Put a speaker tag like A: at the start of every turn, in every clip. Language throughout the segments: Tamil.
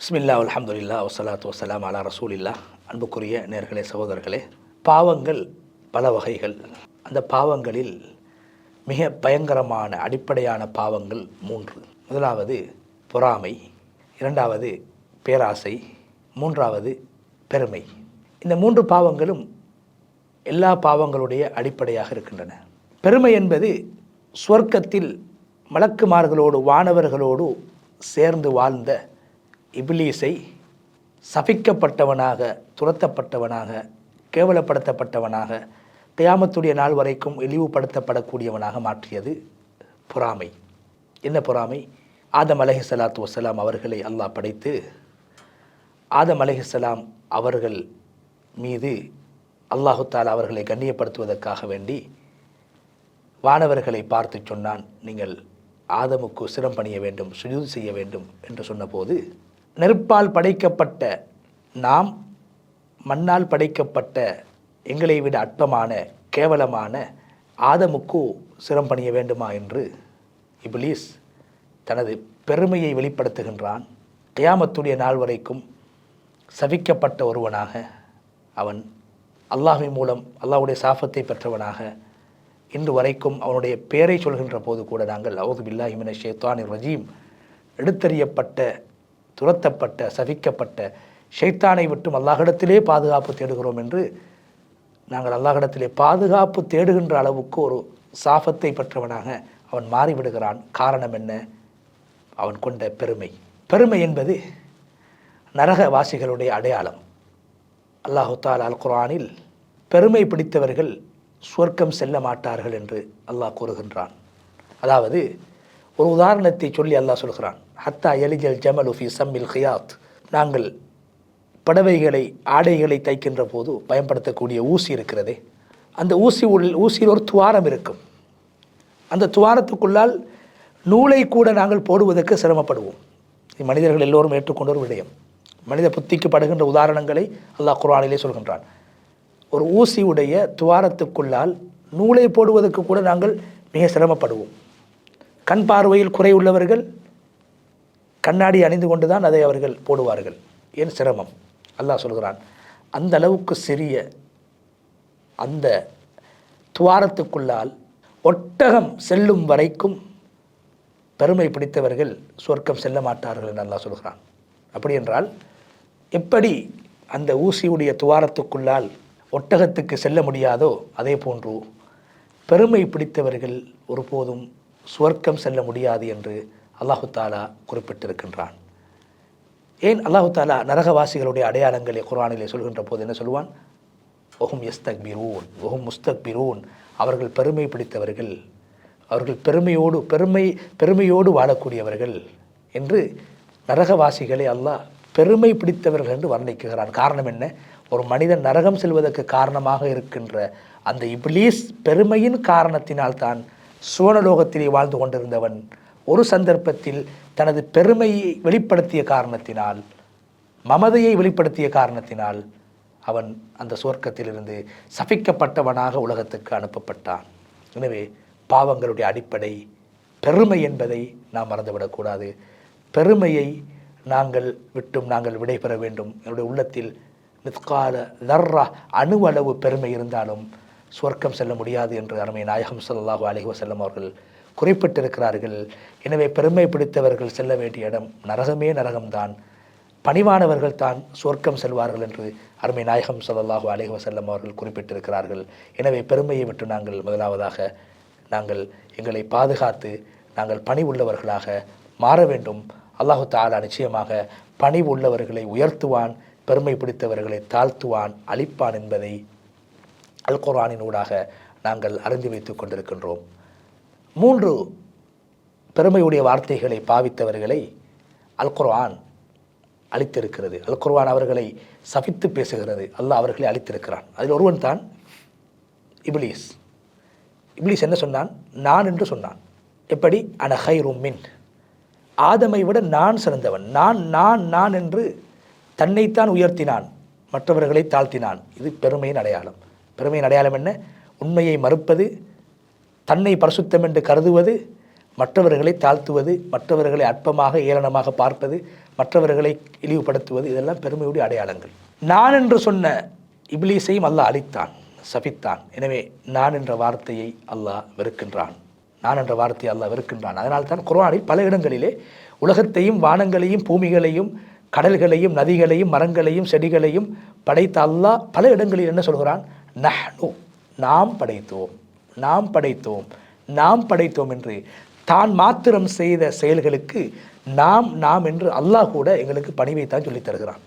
A: பிஸ்மில்லா அலமதுல்லா வசலாத்து வசலாம் அலா ரசூலில்லா அன்புக்குரிய நேர்களே சகோதரர்களே பாவங்கள் பல வகைகள். அந்த பாவங்களில் மிக பயங்கரமான அடிப்படையான பாவங்கள் மூன்று. முதலாவது பொறாமை இரண்டாவது பேராசை மூன்றாவது பெருமை. இந்த மூன்று பாவங்களும் எல்லா பாவங்களுடைய அடிப்படையாக இருக்கின்றன. பெருமை என்பது சுவர்க்கத்தில் மலக்குமார்களோடு வானவர்களோடு சேர்ந்து வாழ்ந்த இபிலீஸை சபிக்கப்பட்டவனாக துரத்தப்பட்டவனாக கேவலப்படுத்தப்பட்டவனாக கியாமத்துடைய நாள் வரைக்கும் இழிவுபடுத்தப்படக்கூடியவனாக மாற்றியது பொறாமை. என்ன பொறாமை? ஆதம் அலஹி சலாத்து வசலாம் அவர்களை அல்லாஹ் படைத்து ஆதம் அலைஹிஸ்ஸலாம் அவர்கள் மீது அல்லாஹு தாலா அவர்களை கண்ணியப்படுத்துவதற்காக வேண்டி வானவர்களை பார்த்து சொன்னான் நீங்கள் ஆதமுக்கு சிரம் பணிய வேண்டும் சுஜூது செய்ய வேண்டும் என்று சொன்னபோது நெருப்பால் படைக்கப்பட்ட நாம் மண்ணால் படைக்கப்பட்ட எங்களை விட அற்பமான கேவலமான ஆதமுக்கு சிரம் பணிய வேண்டுமா என்று இப்லீஸ் தனது பெருமையை வெளிப்படுத்துகின்றான். கியாமத்துடைய நாள் வரைக்கும் சவிக்கப்பட்ட ஒருவனாக அவன் அல்லாஹின் மூலம் அல்லாஹ்வுடைய சாபத்தை பெற்றவனாக இன்று வரைக்கும் அவனுடைய பெயரை சொல்கின்ற போது கூட நாங்கள் அவுது பில்லாஹிமின ஷேத்வானி ரஜீம் எடுத்தறியப்பட்ட துரத்தப்பட்ட சபிக்கப்பட்ட ஷைத்தானை விட்டும் அல்லாஹிடத்திலே பாதுகாப்பு தேடுகிறோம் என்று நாங்கள் அல்லாஹிடத்திலே பாதுகாப்பு தேடுகின்ற அளவுக்கு ஒரு சாபத்தை பெற்றவனாக அவன் மாறிவிடுகிறான். காரணம் என்ன? அவன் கொண்ட பெருமை. பெருமை என்பது நரகவாசிகளுடைய அடையாளம். அல்லாஹு தால் அல் குரானில் பெருமை பிடித்தவர்கள் சுவர்க்கம் செல்ல மாட்டார்கள் என்று அல்லாஹ் கூறுகின்றான். அதாவது ஒரு உதாரணத்தை சொல்லி அல்லாஹ் சொல்கிறான். ஹத்தா எலிஜல் ஜமல் உஃபி சம்மில் ஹியாத் நாங்கள் படவைகளை ஆடைகளை தைக்கின்ற போது பயன்படுத்தக்கூடிய ஊசி இருக்கிறதே. அந்த ஊசி உள் ஊசியில் ஒரு துவாரம் இருக்கும். அந்த துவாரத்துக்குள்ளால் நூலை கூட நாங்கள் போடுவதற்கு சிரமப்படுவோம். மனிதர்கள் எல்லோரும் ஏற்றுக்கொண்ட ஒரு விடயம். மனித புத்திக்கு படுகின்ற உதாரணங்களை அல்லாஹ் குரானிலே சொல்கின்றான். ஒரு ஊசியுடைய துவாரத்துக்குள்ளால் நூலை போடுவதற்கு கூட நாங்கள் மிக சிரமப்படுவோம். கண் பார்வையில் குறையுள்ளவர்கள் கண்ணாடி அணிந்து கொண்டு தான் அதை அவர்கள் போடுவார்கள். ஏன் சிரமம்? அல்லாஹ் சொல்கிறான் அந்த அளவுக்கு சிறிய அந்த துவாரத்துக்குள்ளால் ஒட்டகம் செல்லும் வரைக்கும் பெருமை பிடித்தவர்கள் சொர்க்கம் செல்ல மாட்டார்கள் என்று அல்லாஹ் சொல்கிறான். அப்படி என்றால் எப்படி அந்த ஊசியுடைய துவாரத்துக்குள்ளால் ஒட்டகத்துக்கு செல்ல முடியாதோ அதே போன்று பெருமை பிடித்தவர்கள் ஒருபோதும் சுவர்க்கம் செல்ல முடியாது என்று அல்லாஹு தாலா குறிப்பிட்டிருக்கின்றான். ஏன் அல்லாஹு தாலா நரகவாசிகளுடைய அடையாளங்களை குரானிலே சொல்கின்ற போது என்ன சொல்லுவான்? ஒஹும் எஸ்தக் பிரூன் ஒஹும் முஸ்தக் பிரூன் அவர்கள் பெருமை பிடித்தவர்கள் அவர்கள் பெருமையோடு பெருமை பெருமையோடு வாழக்கூடியவர்கள் என்று நரகவாசிகளை அல்லாஹ் பெருமை பிடித்தவர்கள் என்று வர்ணிக்குகிறான் காரணம் என்ன? ஒரு மனிதன் நரகம் செல்வதற்கு காரணமாக இருக்கின்ற அந்த இப்லீஸ் பெருமையின் காரணத்தினால் தான் சுவனலோகத்திலே வாழ்ந்து கொண்டிருந்தவன் ஒரு சந்தர்ப்பத்தில் தனது பெருமையை வெளிப்படுத்திய காரணத்தினால் மமதையை வெளிப்படுத்திய காரணத்தினால் அவன் அந்த சுவர்க்கத்திலிருந்து சபிக்கப்பட்டவனாக உலகத்துக்கு அனுப்பப்பட்டான். எனவே பாவங்களுடைய அடிப்படை பெருமை என்பதை நாம் மறந்துவிடக்கூடாது பெருமையை நாங்கள் விட்டும் நாங்கள் விடைபெற வேண்டும். என்னுடைய உள்ளத்தில் மித்கால தர்ரா அணுவளவு பெருமை இருந்தாலும் சுவர்க்கம் செல்ல முடியாது என்று அருமை நாயகம் ஸல்லல்லாஹு அலைஹி வஸல்லம் அவர்கள் குறிப்பிட்டிருக்கிறார்கள். எனவே பெருமை பிடித்தவர்கள் செல்ல வேண்டிய இடம் நரகமே நரகம்தான். பணிவானவர்கள் தான் சொர்க்கம் செல்வார்கள் என்று அருமை நாயகம் ஸல்லல்லாஹு அலைஹி வஸல்லம் அவர்கள் குறிப்பிட்டிருக்கிறார்கள். எனவே பெருமையை விட்டு நாங்கள் முதலாவதாக நாங்கள் எங்களை பாதுகாத்து நாங்கள் பணி உள்ளவர்களாக மாற வேண்டும். அல்லாஹு தாலா நிச்சயமாக பணி உள்ளவர்களை உயர்த்துவான் பெருமை பிடித்தவர்களை தாழ்த்துவான் அழிப்பான் என்பதை அல் குரானின் ஊடாக நாங்கள் அறிந்து வைத்துக் கொண்டிருக்கின்றோம். மூன்று பெருமையுடைய வார்த்தைகளை பாவித்தவர்களை அல்குர்வான் அளித்திருக்கிறது அழித்திருக்கிறது அவர்களை சபித்து பேசுகிறது. அல்லாஹ் அவர்களை அழித்திருக்கிறான். அதில் ஒருவன் தான் இப்லீஸ் இப்லீஸ் என்ன சொன்னான்? நான் என்று சொன்னான். எப்படி? அன ஹை ரூமின் ஆதமை விட நான் சிறந்தவன். நான் நான் நான் என்று தன்னைத்தான் உயர்த்தினான். மற்றவர்களை தாழ்த்தினான். இது பெருமையின் அடையாளம். பெருமையின் அடையாளம் என்ன? உண்மையை மறுப்பது தன்னை பரிசுத்தம் என்று கருதுவது மற்றவர்களை தாழ்த்துவது மற்றவர்களை அற்பமாக ஏளனமாக பார்ப்பது மற்றவர்களை இழிவுபடுத்துவது இதெல்லாம் பெருமையுடைய அடையாளங்கள். நான் என்று சொன்ன இப்லீஸையும் அல்லாஹ் அழித்தான் சபித்தான். எனவே நான் என்ற வார்த்தையை அல்லாஹ் வெறுக்கின்றான். நான் என்ற வார்த்தையை அல்லாஹ் வெறுக்கின்றான். அதனால் தான் குரானில் பல இடங்களிலே உலகத்தையும் வானங்களையும் பூமிகளையும் கடல்களையும் நதிகளையும் மரங்களையும் செடிகளையும் படைத்த அல்லாஹ் பல இடங்களில் என்ன சொல்கிறான்? நஹ்னு நாம் படைத்தோம். நாம் படைத்தோம் நாம் படைத்தோம் என்று தான் மாத்திரம் செய்த செயல்களுக்கு நாம் நாம் என்று அல்லாஹ் கூட எங்களுக்கு பணிவைத்தான் சொல்லித் தருகிறான்.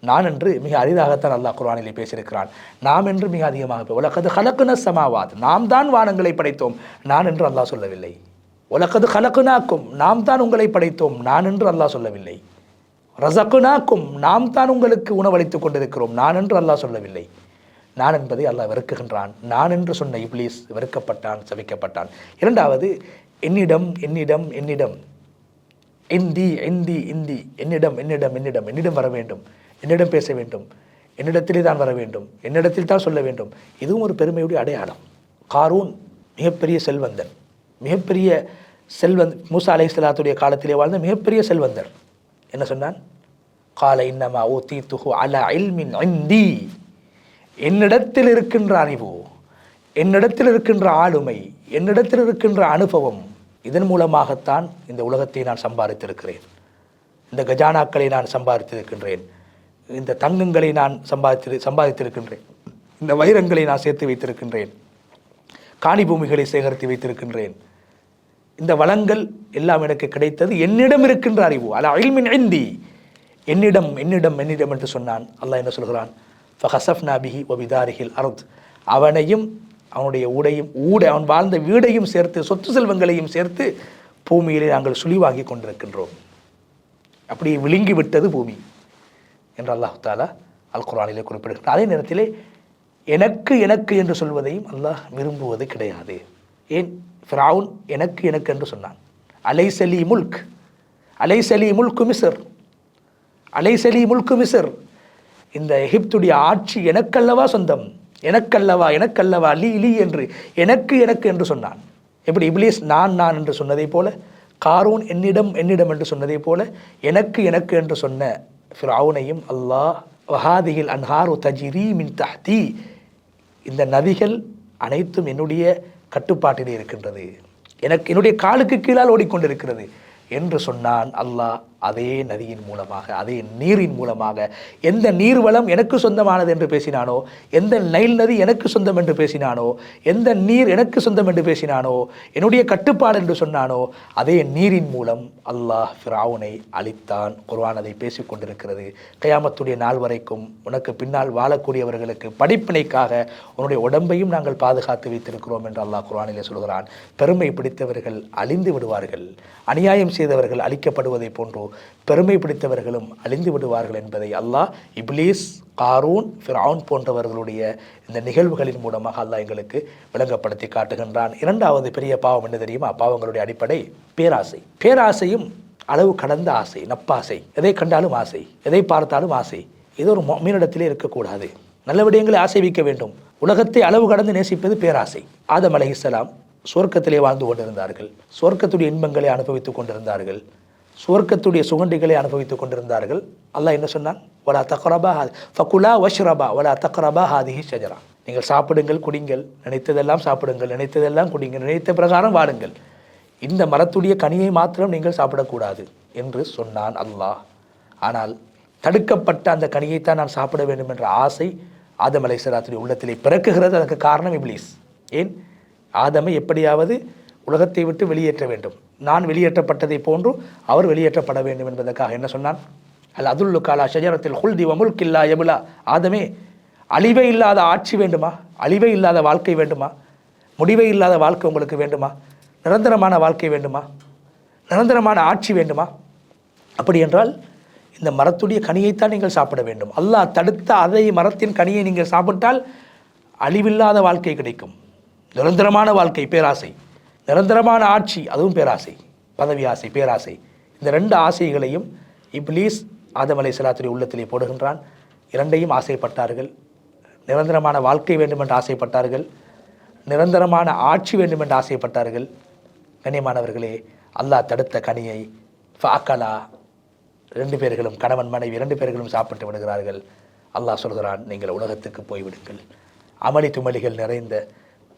A: நான் என்று மிக அரிதாகத்தான் அல்லாஹ் குர்ஆனிலே பேசியிருக்கிறான். நாம் என்று மிக அதிகமாக உலகது கலக்குன சமாவாத் நாம் தான் வானங்களை படைத்தோம் நான் என்று அல்லாஹ் சொல்லவில்லை. உலகது கலக்குனாக்கும் நாம் தான் உங்களை படைத்தோம் நான் என்று அல்லாஹ் சொல்லவில்லை. ரசக்குனாக்கும் நாம் தான் உங்களுக்கு உணவளித்துக் கொண்டிருக்கிறோம் நான் என்று அல்லாஹ் சொல்லவில்லை. நான் என்பதை அல்லாஹ் வெறுக்குகின்றான். நான் என்று சொன்ன இப்ளீஸ் வெறுக்கப்பட்டான் சபிக்கப்பட்டான். இரண்டாவது என்னிடம் என்னிடம் என்னிடம் இந்தி இந்தி இந்தி என்னிடம் என்னிடம் என்னிடம் என்னிடம் வர வேண்டும். என்னிடம் பேச வேண்டும். என்னிடத்திலே தான் வர வேண்டும். என்னிடத்தில் தான் சொல்ல வேண்டும். இதுவும் ஒரு பெருமையுடைய அடையாளம். காரூன் மிகப்பெரிய செல்வந்தன் மிகப்பெரிய செல்வந்த் மூசா அலை சலாத்துடைய காலத்திலே வாழ்ந்த மிகப்பெரிய செல்வந்தர். என்ன சொன்னான்? கால இன்னமா ஓ தீ துஹு அல இல்மின் இந்தி. என்னிடத்தில் இருக்கின்ற அறிவு என்னிடத்தில் இருக்கின்ற ஆளுமை என்னிடத்தில் இருக்கின்ற அனுபவம் இதன் மூலமாகத்தான் இந்த உலகத்தை நான் சம்பாதித்திருக்கிறேன். இந்த கஜானாக்களை நான் சம்பாதித்திருக்கின்றேன். இந்த தங்கங்களை நான் சம்பாதித்து சம்பாதித்திருக்கின்றேன். இந்த வைரங்களை நான் சேர்த்து வைத்திருக்கின்றேன். காணி பூமிகளை சேகரித்து வைத்திருக்கின்றேன். இந்த வளங்கள் எல்லாம் எனக்கு கிடைத்தது என்னிடம் இருக்கின்ற அறிவு. அல்ல அயில்மின் இந்தி. என்னிடம் என்னிடம் என்னிடம் என்று சொன்னான். அல்லாஹ் என்ன சொல்கிறான்? ஃபஹசஃப்னா பிஹி ஒபிதாரிகில் அருத் அவனையும் அவனுடைய ஊடையும் ஊட அவன் வாழ்ந்த வீடையும் சேர்த்து சொத்து செல்வங்களையும் சேர்த்து பூமியிலே நாங்கள் சுழிவாகி கொண்டிருக்கின்றோம். அப்படியே விழுங்கி விட்டது பூமி என்று அல்லாஹ் தாலா அல் குரானிலே குறிப்பிடுகிறார் அதே நேரத்திலே எனக்கு எனக்கு என்று சொல்வதையும் அல்லாஹ் விரும்புவது கிடையாது. ஏன்? ஃபிராவுன் எனக்கு எனக்கு என்று சொன்னான். அலைசலி முல்க். அலைசலி முல்கு மிசர் அலைசலி முல்கு மிசர் இந்த எகிப்துடைய ஆட்சி எனக்கல்லவா சொந்தம்? எனக்கல்லவா எனக்கல்லவா லீ லீ என்று எனக்கு எனக்கு என்று சொன்னான். எப்படி? இப்லீஸ் நான் நான் என்று சொன்னதைப் போல காரூன் என்னிடம் என்னிடம் என்று சொன்னதைப் போல எனக்கு எனக்கு என்று சொன்ன ஃபிரவுனையும் அல்லாஹ் வஹாதிகில் அன்ஹாரு தஜிரி மின் தஹ்தி இந்த நதிகள் அனைத்தும் என்னுடைய கட்டுப்பாட்டிலே இருக்கின்றது. எனக்கு என்னுடைய காலுக்கு கீழால் ஓடிக்கொண்டிருக்கிறது என்று சொன்னான் அல்லாஹ். அதே நதியின் மூலமாக அதே நீரின் மூலமாக. எந்த நீர்வளம் எனக்கு சொந்தமானது என்று பேசினானோ எந்த நைல் நதி எனக்கு சொந்தம் என்று பேசினானோ எந்த நீர் எனக்கு சொந்தம் என்று பேசினானோ என்னுடைய கட்டுப்பாடு என்று சொன்னானோ அதே நீரின் மூலம் அல்லாஹ் ஃபிராவுனை அழித்தான். குர்வான் அதை பேசிக் கொண்டிருக்கிறது. கயாமத்துடைய நாள் வரைக்கும் உனக்கு பின்னால் வாழக்கூடியவர்களுக்கு படிப்பினைக்காக உன்னுடைய உடம்பையும் நாங்கள் பாதுகாத்து வைத்திருக்கிறோம் என்று அல்லாஹ் குர்வானிலே சொல்கிறான். பெருமை பிடித்தவர்கள் அழிந்து விடுவார்கள். அநியாயம் செய்தவர்கள் அழிக்கப்படுவதை போன்றோ பெருமை பிடித்தவர்களும் அழிந்து விடுவார்கள் என்பதை அல்லாஹ் இப்லீஸ் காரூன் ஃபிரவுன் போன்றவர்களுடைய இந்த நிகழ்வுகளின் மூலமாக அல்லாஹ் எங்களுக்கு விளங்கப்படுத்தி காட்டுகின்றான். இரண்டாவது பெரிய பாவம் என்ன தெரியுமா? பாவங்களுடைய அடிப்படை பேராசை. பேராசையும் அளவு கடந்த ஆசை நப்பாசை. எதை கண்டாலும் ஆசை எதை பார்த்தாலும் ஆசை. இது ஒரு மீனிடத்திலே இருக்கக்கூடாது. நல்ல விடயங்களை ஆசை வைக்க வேண்டும். உலகத்தை அளவு கடந்து நேசிப்பது பேராசை. ஆதம் அலஹிஸ்லாம் சுவர்க்கத்திலே வாழ்ந்து கொண்டிருந்தார்கள். சொர்க்கத்துடைய இன்பங்களை அனுபவித்துக் கொண்டிருந்தார்கள். சுவர்க்கத்துடைய சுகண்டிகளை அனுபவித்துக் கொண்டிருந்தார்கள். அல்லாஹ் என்ன சொன்னான்? வலா தக்ரபா ஃபகுலா வஷ்ரபா வலா தக்ரபா ஹாதிஹி ஷஜரா. நீங்கள் சாப்பிடுங்கள் குடிங்கள் நினைத்ததெல்லாம் சாப்பிடுங்கள் நினைத்ததெல்லாம் குடிங்கள் நினைத்த பிரகாரம் வாடுங்கள். இந்த மரத்துடைய கனியை மாத்திரம் நீங்கள் சாப்பிடக்கூடாது என்று சொன்னான் அல்லாஹ். ஆனால் தடுக்கப்பட்ட அந்த கனியைத்தான் நான் சாப்பிட வேண்டும் என்ற ஆசை ஆதம் அலைசராத்துடைய உள்ளத்திலே பிறக்குகிறது. அதற்கு காரணம் இப்ளீஸ். ஏன்? ஆதமை எப்படியாவது உலகத்தை விட்டு வெளியேற்ற வேண்டும். நான் வெளியேற்றப்பட்டதை போன்று அவர் வெளியேற்றப்பட வேண்டும் என்பதற்காக. என்ன சொன்னான்? அல் அதுல்லு காலா ஷஜரத்தில் ஹுல்தி வமுல்கில்லா எபுலா ஆதமே அழிவே இல்லாத ஆட்சி வேண்டுமா? அழிவே இல்லாத வாழ்க்கை வேண்டுமா? முடிவே இல்லாத வாழ்க்கை உங்களுக்கு வேண்டுமா? நிரந்தரமான வாழ்க்கை வேண்டுமா? நிரந்தரமான ஆட்சி வேண்டுமா? அப்படி என்றால் இந்த மரத்துடைய கனியைத்தான் நீங்கள் சாப்பிட வேண்டும். அல்லாஹ் தடுத்த அதை மரத்தின் கனியை நீங்கள் சாப்பிட்டால் அழிவில்லாத வாழ்க்கை கிடைக்கும். நிரந்தரமான வாழ்க்கை பேராசை. நிரந்தரமான ஆட்சி அதுவும் பேராசை பதவி ஆசை பேராசை. இந்த ரெண்டு ஆசைகளையும் இப்லீஸ் ஆதம் அலை சலாத்துடைய உள்ளத்திலே போடுகின்றான். இரண்டையும் ஆசைப்பட்டார்கள். நிரந்தரமான வாழ்க்கை வேண்டும் என்று ஆசைப்பட்டார்கள். நிரந்தரமான ஆட்சி வேண்டும் என்று ஆசைப்பட்டார்கள். கண்ணியமானவர்களே அல்லாஹ் தடுத்த கனியை ஃபாக்கலா ரெண்டு பேர்களும் கணவன் மனைவி இரண்டு பேர்களும் சாப்பிட்டு விடுகிறார்கள். அல்லாஹ் சொல்கிறான் நீங்கள் உலகத்துக்கு போய்விடுங்கள். அமளி துமளிகள் நிறைந்த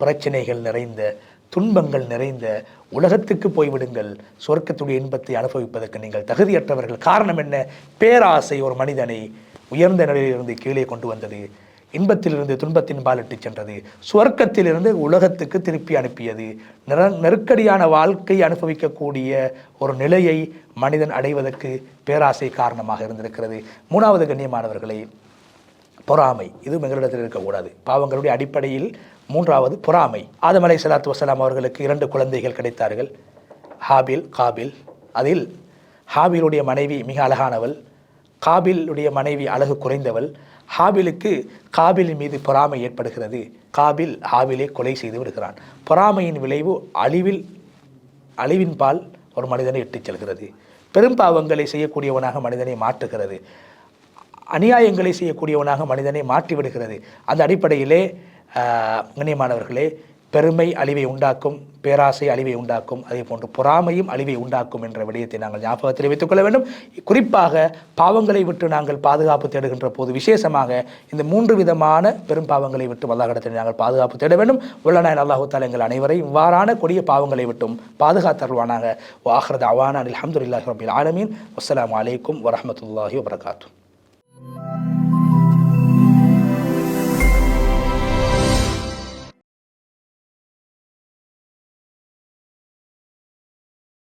A: பிரச்சனைகள் நிறைந்த துன்பங்கள் நிறைந்த உலகத்துக்கு போய்விடுங்கள். சொர்க்கத்துடைய இன்பத்தை அனுபவிப்பதற்கு நீங்கள் தகுதியற்றவர்கள். காரணம் என்ன? பேராசை ஒரு மனிதனை உயர்ந்த நிலையிலிருந்து கீழே கொண்டு வந்தது. இன்பத்திலிருந்து துன்பத்தின் பாலிட்டு சென்றது. சுவர்க்கத்திலிருந்து உலகத்துக்கு திருப்பி அனுப்பியது. நிற நெருக்கடியான வாழ்க்கை அனுபவிக்கக்கூடிய ஒரு நிலையை மனிதன் அடைவதற்கு பேராசை காரணமாக இருந்திருக்கிறது. மூணாவது கண்ணியமானவர்களை பொறாமை. இது எங்களிடத்தில் இருக்கக்கூடாது. பாவங்களுடைய அடிப்படையில் மூன்றாவது பொறாமை. ஆதம் அலை சலாத்து வசலாம் அவர்களுக்கு இரண்டு குழந்தைகள் கிடைத்தார்கள். ஹாபில் காபில். அதில் ஹாபிலுடைய மனைவி மிக அழகானவள். காபிலுடைய மனைவி அழகு குறைந்தவள். ஹாபிலுக்கு காபிலின் மீது பொறாமை ஏற்படுகிறது. காபில் ஹாபிலே கொலை செய்து விடுகிறான். பொறாமையின் விளைவு அழிவில் அழிவின் பால் ஒரு மனிதனை இட்டுச் செல்கிறது. பெரும் பாவங்களை செய்யக்கூடியவனாக மனிதனை மாற்றுகிறது. அநியாயங்களை செய்யக்கூடியவனாக மனிதனை மாற்றி விடுகிறது அந்த அடிப்படையிலே கண்ணியமானவர்களே பெருமை அழிவை உண்டாக்கும் பேராசை அழிவை உண்டாக்கும் அதே போன்று பொறாமையும் அழிவை உண்டாக்கும் என்ற விடயத்தை நாங்கள் ஞாபகத்தில் வைத்துக் கொள்ள வேண்டும். குறிப்பாக பாவங்களை விட்டு நாங்கள் பாதுகாப்பு தேடுகின்ற போது விசேஷமாக இந்த மூன்று விதமான பெரும் பாவங்களை விட்டு வல்லாகடத்தில் நாங்கள் பாதுகாப்பு தேட வேண்டும். உள்ளநாயன் அல்லாஹூத்தால் எங்கள் அனைவரையும் இவ்வாறான கொடிய பாவங்களை விட்டும் பாதுகாத்தருவானாக வாஹரத் அவானா அலமதுல்லாஹி ரபில் ஆலமீன். அஸ்லாம் வலைக்கும் வரமத்துல்லாஹி வபரகாத்து